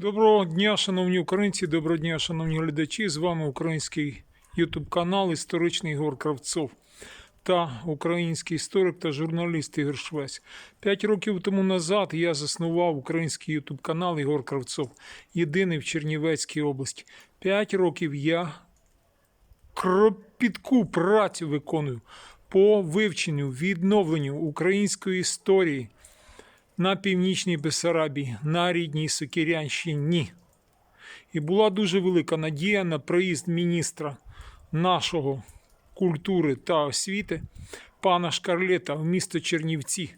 Доброго дня, шановні українці, доброго дня, шановні глядачі. З вами український ютуб канал Історичний Ігор Кравцов та український історик та журналіст Ігор Швець. П'ять років тому назад я заснував український ютуб канал Ігор Кравцов, єдиний в Чернівецькій області. П'ять років я кропітку працю виконую по вивченню, відновленню української історії на північній Бесарабії, на рідній Сокирянщині. І була дуже велика надія на приїзд міністра нашого культури та освіти, пана Шкарлета в місто Чернівці.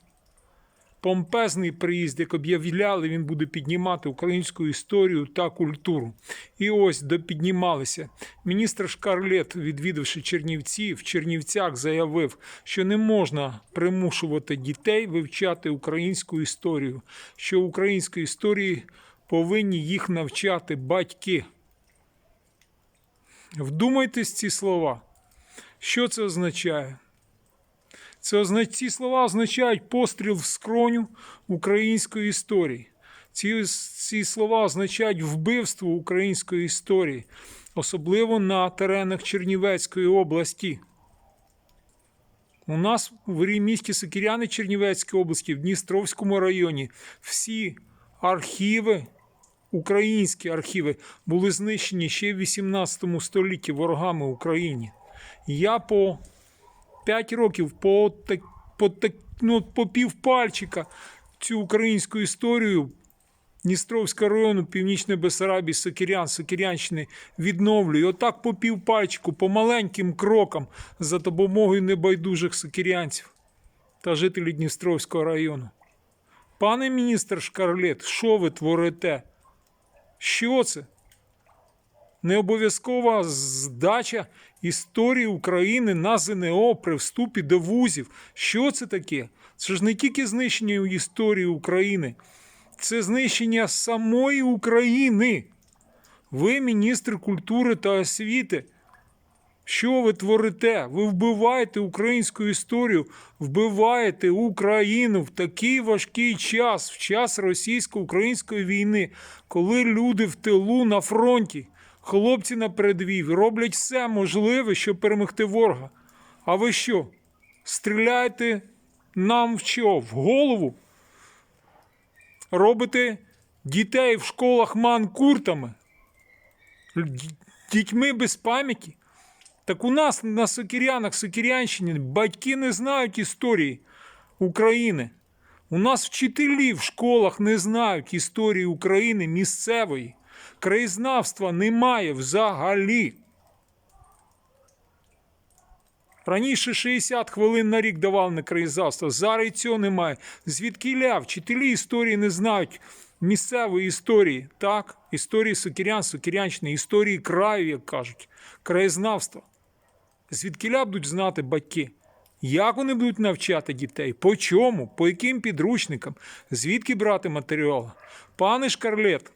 Помпезний приїзд, як об'являли, він буде піднімати українську історію та культуру. І ось допіднімалися. Міністр Шкарлет, відвідавши Чернівці, в Чернівцях заявив, що не можна примушувати дітей вивчати українську історію, що української історії повинні їх навчати батьки. Вдумайтесь ці слова. Що це означає? Це. Ці слова означають постріл в скроню української історії. Ці, ці слова означають вбивство української історії, особливо на теренах Чернівецької області. У нас в місті Сокиряни Чернівецької області, в Дністровському районі, всі архіви, українські архіви, були знищені ще в 18 столітті ворогами України. Я по 5 років по, так, по, ну, по півпальчика цю українську історію Дністровського району, Північної Бесарабії, Сокирян, Сокирянщини відновлюю. Отак по півпальчику, по маленьким крокам за допомогою небайдужих сокирянців та жителів Дністровського району. Пане міністр Шкарлет, що ви творите? Що це? Не обов'язкова здача історії України на ЗНО при вступі до вузів. Що це таке? Це ж не тільки знищення історії України, це знищення самої України. Ви, міністр культури та освіти. Що ви творите? Ви вбиваєте українську історію, вбиваєте Україну в такий важкий час, в час російсько-української війни, коли люди в тилу на фронті, хлопці на передовій роблять все можливе, щоб перемогти ворога. А ви що? Стріляєте нам в що? В голову? Робите дітей в школах манкуртами? Дітьми без пам'яті? Так у нас на Сокирянах, Сокирянщині батьки не знають історії України. У нас вчителі в школах не знають історії України місцевої. Краєзнавства немає взагалі. Раніше 60 хвилин на рік давали на краєзнавство, зараз і цього немає. Звідки ля? Вчителі історії не знають місцевої історії, так? Історії Сокирян, Сокирянщини, історії краю, як кажуть, краєзнавства. Звідкіля будуть знати батьки? Як вони будуть навчати дітей? По чому? По яким підручникам? Звідки брати матеріал? Пане Шкарлет,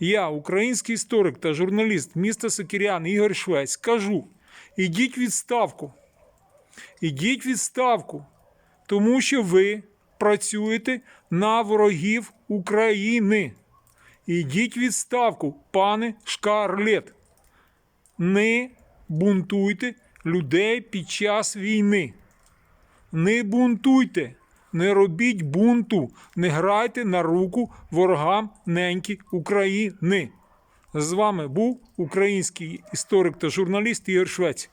я, український історик та журналіст міста Сокирян Ігор Швець, кажу: ідіть відставку. Ідіть відставку, тому що ви працюєте на ворогів України. Ідіть відставку, пане Шкарлет не бунтуйте людей під час війни. Не бунтуйте, не робіть бунту, не грайте на руку ворогам неньки України. З вами був український історик та журналіст Ігор Швець.